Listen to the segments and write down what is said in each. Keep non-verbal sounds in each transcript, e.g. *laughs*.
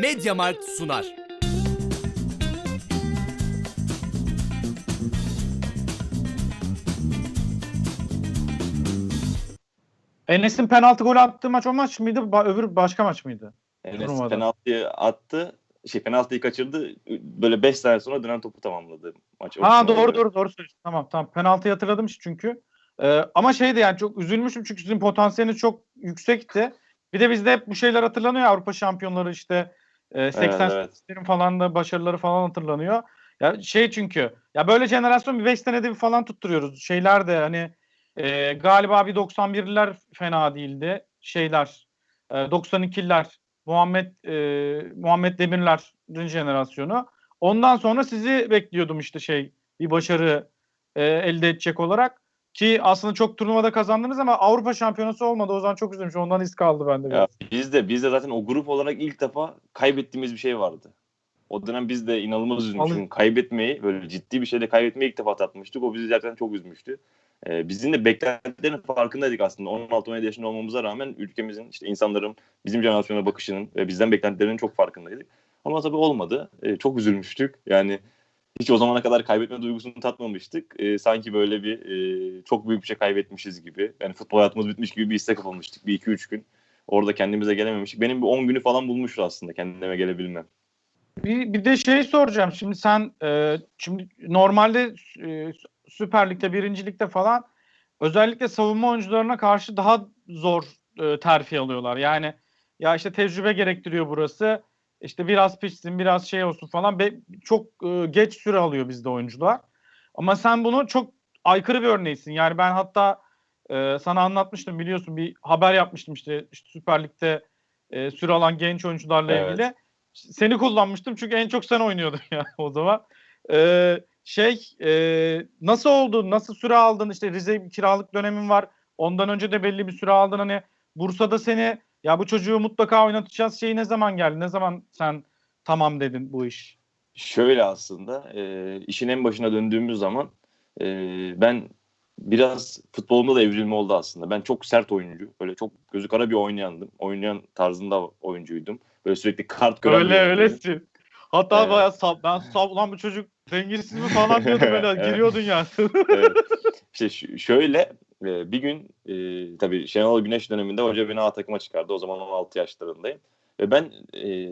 Mediamarkt sunar. Enes'in penaltı golü attığı maç o maç mıydı? Ba- öbür başka maç mıydı? Enes Turnuvada. penaltıyı attı. Şey penaltıyı kaçırdı. Böyle 5 saniye sonra dönen topu tamamladı maç. Ha doğru doğru doğru söylüyorsun. Tamam tamam. Penaltıyı hatırladım çünkü. Ee, ama şeydi yani çok üzülmüşüm çünkü sizin potansiyeliniz çok yüksekti. Bir de bizde hep bu şeyler hatırlanıyor ya, Avrupa şampiyonları işte e, 80 evet. falan da başarıları falan hatırlanıyor. Ya şey çünkü ya böyle jenerasyon bir 5 senede bir falan tutturuyoruz. Şeyler de hani e, galiba bir 91'liler fena değildi. Şeyler e, 92'liler Muhammed e, Muhammed Demirler'in jenerasyonu. Ondan sonra sizi bekliyordum işte şey bir başarı e, elde edecek olarak. Ki aslında çok turnuvada kazandınız ama Avrupa şampiyonası olmadı. O zaman çok üzülmüş. Ondan iz kaldı bende. Ya biz de biz de zaten o grup olarak ilk defa kaybettiğimiz bir şey vardı. O dönem biz de inanılmaz üzülmüştük. Alın- Kaybetmeyi böyle ciddi bir şeyde kaybetmeyi ilk defa tatmıştık. O bizi gerçekten çok üzmüştü. Ee, bizim de beklentilerin farkındaydık aslında. 16-17 yaşında olmamıza rağmen ülkemizin işte insanların bizim jenerasyona bakışının ve bizden beklentilerinin çok farkındaydık. Ama tabii olmadı. Ee, çok üzülmüştük. Yani hiç o zamana kadar kaybetme duygusunu tatmamıştık. Ee, sanki böyle bir e, çok büyük bir şey kaybetmişiz gibi. Yani futbol hayatımız bitmiş gibi bir hisse kapılmıştık. Bir iki üç gün. Orada kendimize gelememiştik. Benim bir 10 günü falan bulmuştu aslında kendime gelebilmem. Bir, bir de şey soracağım. Şimdi sen e, şimdi normalde e, Süper Lig'de, birincilikte falan özellikle savunma oyuncularına karşı daha zor e, terfi alıyorlar. Yani ya işte tecrübe gerektiriyor burası. İşte biraz pişsin, biraz şey olsun falan. Be, çok e, geç süre alıyor bizde oyuncular. Ama sen bunu çok aykırı bir örneğisin. Yani ben hatta e, sana anlatmıştım biliyorsun bir haber yapmıştım işte, işte Süper Lig'de e, süre alan genç oyuncularla Evet. ilgili seni kullanmıştım çünkü en çok sen oynuyordun *laughs* ya o zaman. Ee, şey e, nasıl oldu? Nasıl süre aldın? İşte Rize kiralık dönemin var. Ondan önce de belli bir süre aldın. Hani Bursa'da seni ya bu çocuğu mutlaka oynatacağız şeyi ne zaman geldi? Ne zaman sen tamam dedin bu iş? Şöyle aslında e, işin en başına döndüğümüz zaman e, ben biraz futbolumda da evrilme oldu aslında. Ben çok sert oyuncu. Böyle çok gözü kara bir oynayandım. Oynayan tarzında oyuncuydum. Böyle sürekli kart gören Öyle öylesin. Hata Evet. bayağı sab ben sab lan bu çocuk dengesiz mi falan diyordum böyle *laughs* giriyordun yani. evet. İşte şöyle e, bir gün e, tabii Şenol Güneş döneminde hoca beni A takıma çıkardı. O zaman 16 yaşlarındayım. Ve ben e,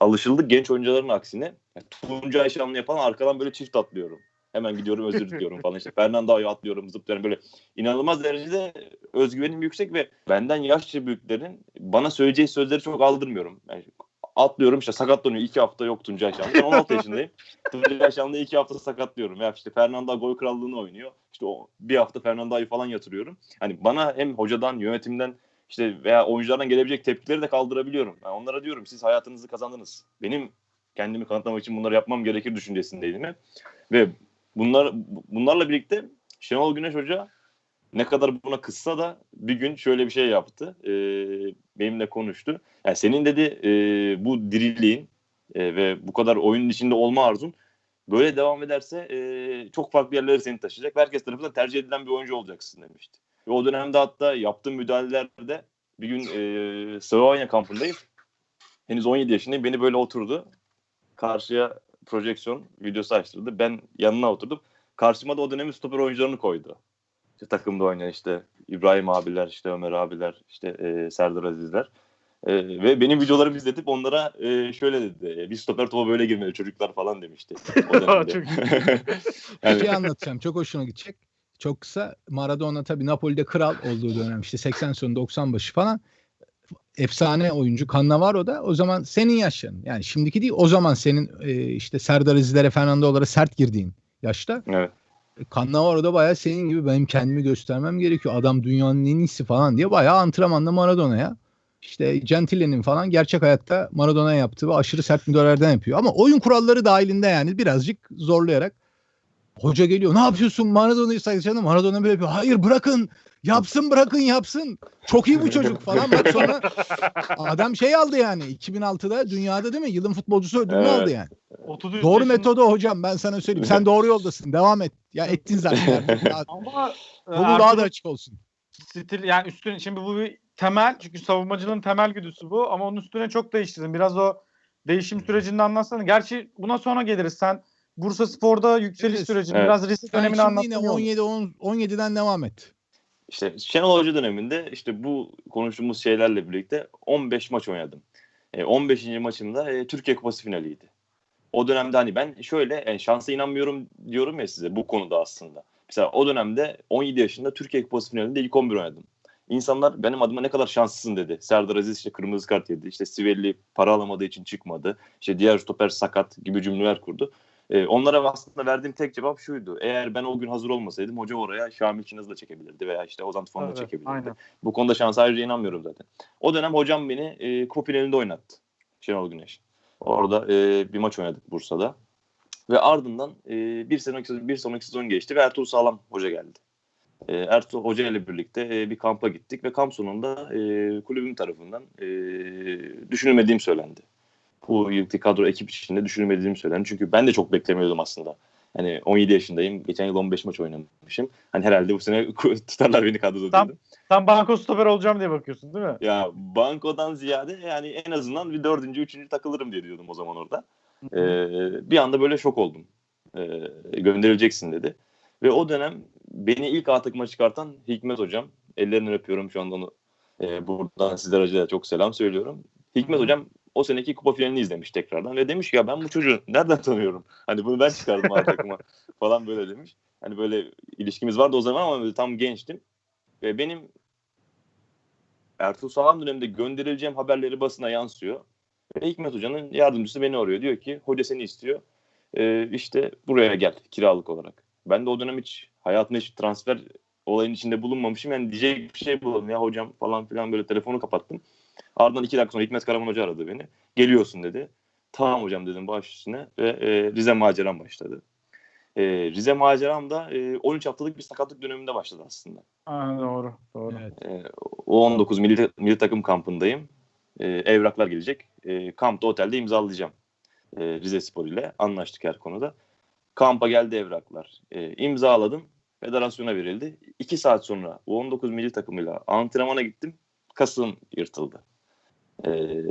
alışıldık genç oyuncuların aksine yani Tuncay Ayşanlı yapan arkadan böyle çift atlıyorum. Hemen gidiyorum özür *laughs* diliyorum falan işte. Fernando'yu atlıyorum zıplıyorum böyle inanılmaz derecede özgüvenim yüksek ve benden yaşça büyüklerin bana söyleyeceği sözleri çok aldırmıyorum. Yani atlıyorum işte sakatlanıyor. iki hafta yok Tuncay Şanlı. Ben 16 *laughs* yaşındayım. Tuncay Şanlı'yı iki hafta sakatlıyorum. Ya işte Fernando gol krallığını oynuyor. İşte o bir hafta Fernando'yu falan yatırıyorum. Hani bana hem hocadan, yönetimden işte veya oyunculardan gelebilecek tepkileri de kaldırabiliyorum. Yani onlara diyorum siz hayatınızı kazandınız. Benim kendimi kanıtlamak için bunları yapmam gerekir düşüncesindeydim hep. Ve bunlar bunlarla birlikte Şenol Güneş Hoca ne kadar buna kızsa da bir gün şöyle bir şey yaptı. Ee, benimle konuştu. Yani senin dedi e, bu diriliğin e, ve bu kadar oyunun içinde olma arzun böyle devam ederse e, çok farklı yerlere seni taşıyacak. Herkes tarafından tercih edilen bir oyuncu olacaksın demişti. Ve o dönemde hatta yaptığım müdahalelerde bir gün e, Slovenya kampındayım. Henüz 17 yaşındayım. Beni böyle oturdu. Karşıya projeksiyon videosu açtırdı. Ben yanına oturdum. Karşıma da o dönemin stoper oyuncularını koydu. İşte takımda oynayan işte İbrahim abiler, işte Ömer abiler, işte e, Serdar Azizler. E, ve benim videolarımı izletip onlara e, şöyle dedi. "E, Bir stoper topa böyle girmeli çocuklar falan demişti. O. *laughs* Çok *laughs* Bir yani, şey anlatacağım. Çok hoşuna gidecek. Çok kısa. Maradona tabii Napoli'de kral olduğu dönem işte 80 sonu 90 başı falan. Efsane oyuncu Cannavaro da o zaman senin yaşın. Yani şimdiki değil o zaman senin e, işte Serdar Azizlere Fernando'lara sert girdiğin yaşta. evet. Cannavaro da bayağı senin gibi benim kendimi göstermem gerekiyor. Adam dünyanın en iyisi falan diye bayağı antrenmanda Maradona'ya. İşte Gentile'nin falan gerçek hayatta Maradona'ya yaptığı ve aşırı sert müdahalelerden yapıyor. Ama oyun kuralları dahilinde yani birazcık zorlayarak hoca geliyor. Ne yapıyorsun Maradona'yı sayısını Maradona böyle yapıyor. Hayır bırakın yapsın bırakın yapsın. Çok iyi bu *laughs* çocuk falan. Bak sonra adam şey aldı yani 2006'da dünyada değil mi? Yılın futbolcusu ödülünü Evet. aldı yani. 33 Doğru yaşında- metodu hocam ben sana söyleyeyim. Sen doğru yoldasın. Devam et. Ya ettin zaten. *laughs* Ama e, Yolun daha da açık olsun. stil yani üstüne şimdi bu bir temel çünkü savunmacının temel güdüsü bu ama onun üstüne çok değiştirdin. Biraz o değişim sürecini anlatsana. Gerçi buna sonra geliriz. Sen Bursa Spor'da yükseliş Evet. sürecini Evet. biraz risk Sen dönemini şimdi anlattın. yine iyi olur. 17 10, 17'den devam et. İşte Şenol Hoca döneminde işte bu konuştuğumuz şeylerle birlikte 15 maç oynadım. E, 15. maçımda e, Türkiye Kupası finaliydi. O dönemde hani ben şöyle yani şansa inanmıyorum diyorum ya size bu konuda aslında. Mesela o dönemde 17 yaşında Türkiye Kupası finalinde ilk 11 oynadım. İnsanlar benim adıma ne kadar şanslısın dedi. Serdar Aziz işte kırmızı kart yedi. İşte Sivelli para alamadığı için çıkmadı. İşte diğer stoper sakat gibi cümleler kurdu. Ee, onlara aslında verdiğim tek cevap şuydu. Eğer ben o gün hazır olmasaydım hoca oraya Şamil Çınaz'ı da çekebilirdi veya işte Ozan Tufan'ı da Evet, çekebilirdi. aynen. Bu konuda şansa ayrıca inanmıyorum zaten. O dönem hocam beni e, kupa finalinde oynattı. Şenol Güneş. Orada e, bir maç oynadık Bursa'da. Ve ardından e, bir sonraki bir sonraki sezon geçti ve Ertuğrul Sağlam hoca geldi. E, Ertuğrul Hoca ile birlikte e, bir kampa gittik ve kamp sonunda e, kulübüm tarafından e, düşünülmediğim söylendi. Bu yılki kadro ekip içinde düşünülmediğim söylendi. Çünkü ben de çok beklemiyordum aslında. Hani 17 yaşındayım. Geçen yıl 15 maç oynamışım. Hani herhalde bu sene *laughs* tutarlar beni kadroda Tam- dedim. Sen banko stoper olacağım diye bakıyorsun değil mi? Ya bankodan ziyade yani en azından bir dördüncü, üçüncü takılırım diye diyordum o zaman orada. Ee, bir anda böyle şok oldum. Ee, gönderileceksin dedi. Ve o dönem beni ilk A takıma çıkartan Hikmet hocam. Ellerinden öpüyorum şu anda onu. Ee, buradan sizler acıya çok selam söylüyorum. Hikmet hocam o seneki kupa finalini izlemiş tekrardan ve demiş ki ya ben bu çocuğu nereden tanıyorum? Hani bunu ben çıkardım A takıma *laughs* falan böyle demiş. Hani böyle ilişkimiz vardı o zaman ama tam gençtim. Ve benim Ertuğrul Sağlam döneminde gönderileceğim haberleri basına yansıyor. Ve Hikmet Hoca'nın yardımcısı beni arıyor. Diyor ki hoca seni istiyor. Ee, işte buraya gel kiralık olarak. Ben de o dönem hiç hayatımda hiç transfer olayın içinde bulunmamışım. Yani diyecek bir şey bulalım ya hocam falan filan böyle telefonu kapattım. Ardından iki dakika sonra Hikmet Karaman Hoca aradı beni. Geliyorsun dedi. Tamam hocam dedim baş üstüne ve e, Rize maceram başladı. E, Rize maceram da e, 13 haftalık bir sakatlık döneminde başladı aslında. Ha, doğru. Doğru. Evet. E, o 19 milli, milli takım kampındayım. E, evraklar gelecek. E, kampta otelde imzalayacağım. E, Rize Spor ile anlaştık her konuda. Kampa geldi evraklar. E, imzaladım. Federasyona verildi. İki saat sonra U19 milli takımıyla antrenmana gittim. Kasım yırtıldı. E,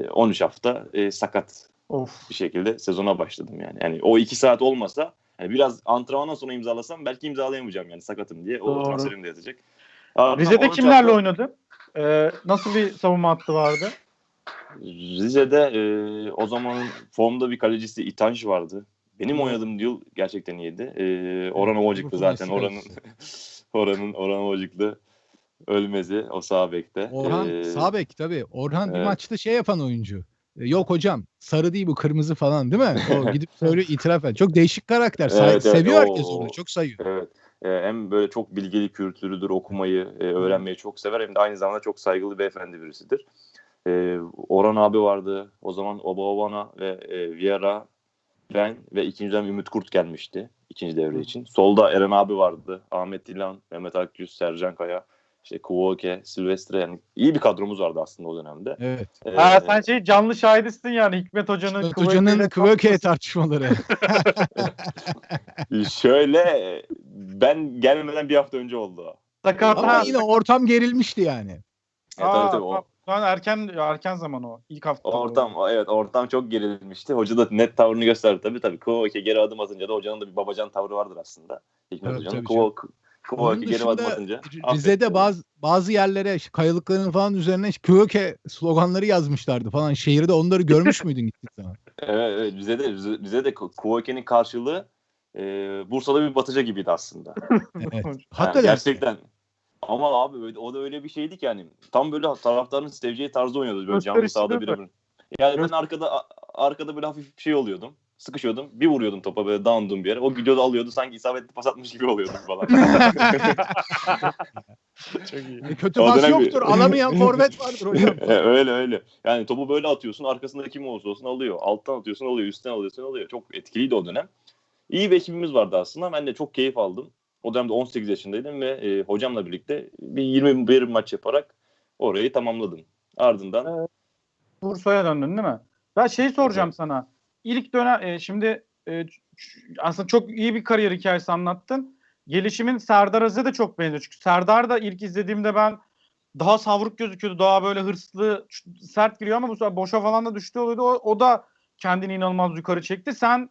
13 hafta e, sakat Of. bir şekilde sezona başladım yani. Yani o iki saat olmasa yani biraz antrenmandan sonra imzalasam belki imzalayamayacağım yani sakatım diye. O Doğru. transferim de yatacak. Ardından Rize'de 13 kimlerle hafta- oynadın? Ee, nasıl bir savunma hattı vardı? Rize'de e, o zamanın formda bir kalecisi İtanj vardı. Benim oynadığım yıl gerçekten iyiydi. E, Orhan Ovacıklı zaten. Oranın *laughs* Oranın Orhan Ovacıklı ölmezi o sağ bekte. Orhan E, sağ bek tabii. Orhan bir evet. maçta şey yapan oyuncu. E, Yok hocam sarı değil bu kırmızı falan değil mi? O *laughs* gidip söylüyor itiraf et. Çok değişik karakter. Say- Evet, Seviyor o- herkes onu. Çok sayıyor. Evet. E, hem böyle çok bilgili kültürüdür, okumayı, e, öğrenmeyi çok sever. Hem de aynı zamanda çok saygılı beyefendi birisidir. E, Orhan abi vardı. O zaman Oba Obana ve e, Vieira, ben ve ikinci dönem Ümit Kurt gelmişti ikinci devre için. Solda Eren abi vardı. Ahmet Dilan, Mehmet Akgüz, Sercan Kaya, işte Kuvoke, Silvestre yani iyi bir kadromuz vardı aslında o dönemde. Evet. E, Ha, sen şey canlı şahidisin yani Hikmet Hoca'nın Hikmet Hoca'nın kaptırması. tartışmaları. *laughs* Şöyle ben gelmeden bir hafta önce oldu. o. Sakat. Ama yine ortam gerilmişti yani. E, Aa, tabii tabii, o- tamam. Şu an erken erken zaman o. İlk hafta. Ortam evet ortam çok gerilmişti. Hoca da net tavrını gösterdi tabii tabii. Kovake geri adım atınca da hocanın da bir babacan tavrı vardır aslında. Hikmet Evet, Hoca'nın. Kova- Onun geri adım atınca. Rize'de bazı bazı yerlere kayalıkların falan üzerine Kvöke sloganları yazmışlardı falan. Şehirde onları görmüş *laughs* müydün gittik zaman? Evet, evet Rize'de, Rize- Rize'de Kovake'nin karşılığı e, Bursa'da bir batıca gibiydi aslında. Evet. *laughs* Yani gerçekten. Ama abi o da öyle bir şeydi ki yani. Tam böyle taraftarın seveceği tarzda oynuyordu böyle canlı sahada birebir. Yani ben arkada arkada böyle hafif bir şey oluyordum. Sıkışıyordum. Bir vuruyordum topa böyle down'dum bir yere. O gidiyordu alıyordu sanki isabetli pas atmış gibi oluyordum falan. *laughs* *laughs* Çok iyi. E, kötü O pas dönem bir- yoktur. Alamayan *laughs* forvet vardır hocam. Öyle öyle. Yani topu böyle atıyorsun arkasında kim olursa olsun alıyor. Alttan atıyorsun alıyor. Üstten alıyorsun alıyor. Çok etkiliydi o dönem. İyi bir ekibimiz vardı aslında. Ben de çok keyif aldım. O dönemde 18 yaşındaydım ve e, hocamla birlikte bir 21 maç yaparak orayı tamamladım. Ardından Bursa'ya döndün değil mi? Ben şey soracağım sana. İlk dönem e, şimdi e, aslında çok iyi bir kariyer hikayesi anlattın. Gelişimin Serdar Aziz'e de çok benziyor. Çünkü Serdar da ilk izlediğimde ben daha savruk gözüküyordu. Daha böyle hırslı, sert giriyor ama bu sefer boşa falan da düştü oluyordu. O, o da kendini inanılmaz yukarı çekti. Sen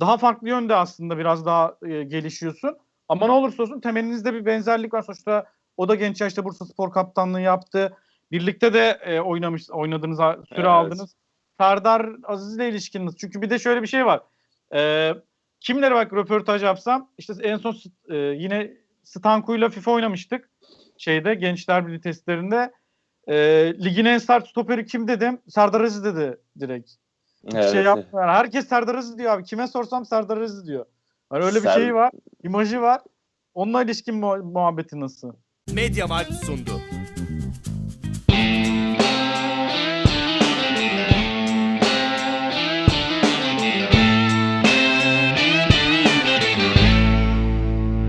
daha farklı yönde aslında biraz daha e, gelişiyorsun. Ama ne olursa olsun temelinizde bir benzerlik var. Sonuçta o da genç yaşta Bursa Spor kaptanlığı yaptı. Birlikte de e, oynamış oynadınız, süre Evet. aldınız. Serdar Aziz'le ilişkiniz. Çünkü bir de şöyle bir şey var. E, kimlere bak röportaj yapsam işte en son e, yine Stanku'yla FIFA oynamıştık. Şeyde Gençler Birliği testlerinde. E, ligin en sert stoperi kim dedim? Serdar Aziz dedi direkt. Bir Evet. şey yapmıyor. Herkes Serdar Aziz diyor abi. Kime sorsam Serdar Aziz diyor. Hani öyle bir Ser- şey var. imajı var. Onunla ilişkin mu- muhabbeti nasıl? Mediamarkt sundu.